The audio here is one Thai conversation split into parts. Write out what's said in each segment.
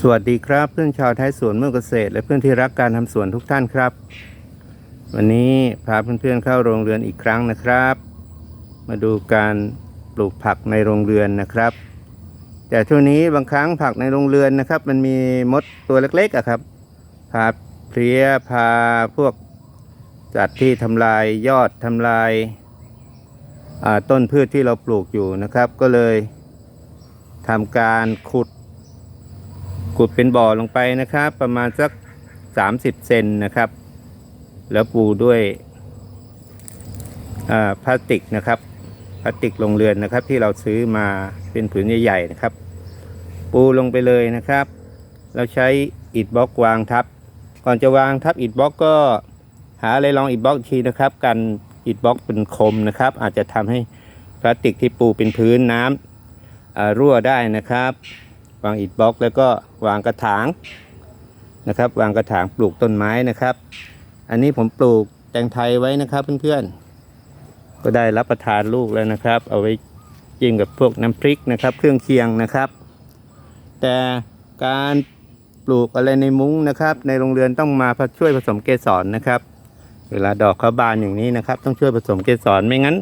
สวัสดีครับเพื่อนชาวไทยสวนเมืองเกษตร และเพื่อนที่รักการทำสวนทุกท่านครับ วันนี้พาเพื่อนๆเข้าโรงเรือนอีกครั้งนะครับ มาดูการปลูกผักในโรงเรือนนะครับ แต่ช่วงนี้บางครั้งผักในโรงเรือนนะครับ มันมีมดตัวเล็กๆอะครับพาเพลี้ยพาพวกจัดที่ทำลายยอดทำลายต้นพืชที่เราปลูกอยู่นะครับ ก็เลยทำการขุด ขุดเป็นบ่อลงไปนะครับ ประมาณสัก 30 เซนนะครับ แล้วปูด้วยพลาสติกนะครับพลาสติกลงเรือนนะครับ ที่เราซื้อมาเป็นผืนใหญ่ๆนะครับ ปูลงไปเลยนะครับ เราใช้อิฐบล็อกวางทับ ก่อนจะวางทับอิฐบล็อกก็หาอะไรรองอิฐบล็อกอีกทีนะครับ กันอิฐบล็อกเป็นคมนะครับ อาจจะทำให้พลาสติกที่ปูเป็นพื้นน้ำอ่ารั่วได้นะครับ วางอิฐบล็อก แล้วก็วางกระถางนะครับ วางกระถางปลูกต้นไม้นะครับ อันนี้ผมปลูกแตงไทยไว้นะครับเพื่อนๆ ก็ได้รับประทานลูกแล้วนะครับ เอาไว้จิ้มกับพวกน้ำพริกนะครับ เครื่องเคียงนะครับ แต่การปลูกอะไรในมุ้งนะครับ ในโรงเรือนต้องมาช่วยผสมเกสรนะครับ เวลาดอกเขาบานอย่างนี้นะครับ ต้องช่วยผสมเกสรไม่งั้น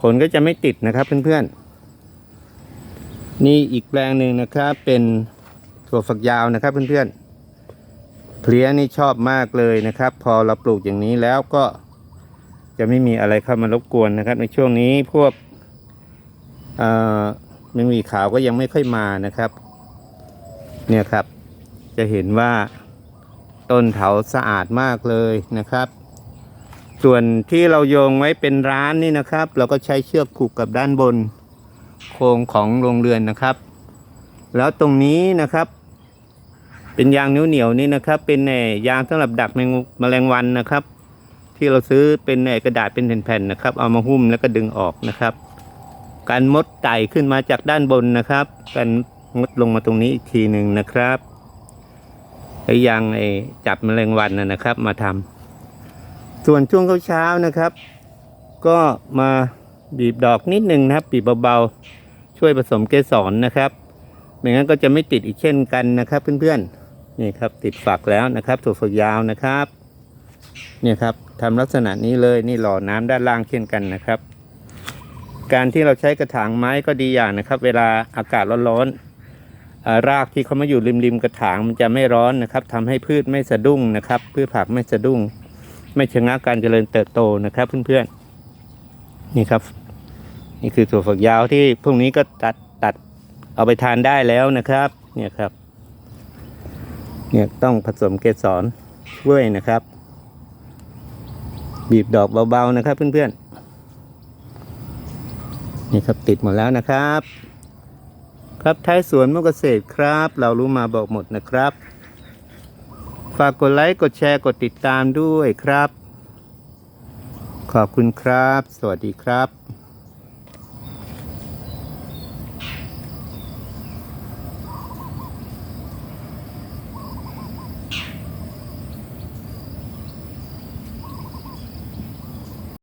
ผลก็จะไม่ติดนะครับเพื่อนๆ นี่อีกแปลงหนึ่งนะครับ เป็นถั่วฝักยาวนะครับเพื่อนๆเพลี้ยนี่ชอบมากเลยนะครับ พอเราปลูกอย่างนี้แล้วก็จะไม่มีอะไรเข้ามารบกวนนะครับ ในช่วงนี้พวกเอ่อแมงวีขาวก็ยังไม่ค่อยมานะครับ เนี่ยครับ จะเห็นว่าต้นเถาสะอาดมากเลยนะครับ ส่วนที่เราโยงไว้เป็นร้านนี่นะครับ เราก็ใช้เชือกผูกกับด้านบน โครงของโรงเรือนนะครับ แล้วตรงนี้นะครับ เป็นยางนิ้วเหนียวนี่นะครับ เป็นแหน่ยางสำหรับดักแมงแมลงวันนะครับ ที่เราซื้อเป็นแหน่กระดาษเป็นแผ่นๆนะครับ เอามาหุ้มแล้วก็ดึงออกนะครับการมดไต่ขึ้นมาจากด้านบนนะครับการมดลงมาตรงนี้อีกทีหนึ่งนะครับแล้ยางไอ้จับแมลงวันนะนะครับ มาทำส่วนช่วงเช้าๆนะครับ ก็มา บีบดอกนิดนึงนะครับบีบเบาๆช่วยผสมเกสรนะครับไม่งั้นก็จะไม่ติดอีกเช่นกันนะครับ เพื่อนๆนี่ครับติดฝักแล้วนะครับถั่วฝักยาวนะครับเนี่ยครับทำลักษณะนี้เลยนี่หล่อน้ำด้านล่างเช่นกันนะครับ การที่เราใช้กระถางไม้ก็ดีอย่างนะครับ เวลาอากาศร้อนๆอ่ารากที่เขามาอยู่ริมๆกระถางมันจะไม่ร้อนนะครับทำให้พืชไม่สะดุ้งนะครับ พืชผักไม่สะดุ้ง ไม่ชะงักการเจริญเติบโตนะครับ เพื่อนๆนี่ครับ นี่คือถั่วฝักยาวที่พรุ่งนี้ก็ตัดตัดเอาไปทานได้แล้วนะครับ เนี่ยครับ เนี่ยต้องผสมเกสรช่วยนะครับ บีบดอกเบาๆนะครับ เพื่อนๆ นี่ครับติดหมดแล้วนะครับ ครับท้ายสวนมุกเกษตรครับ เรารู้มาบอกหมดนะครับ ฝากกดไลค์กดแชร์กดติดตามด้วยครับ ขอบคุณครับ สวัสดีครับ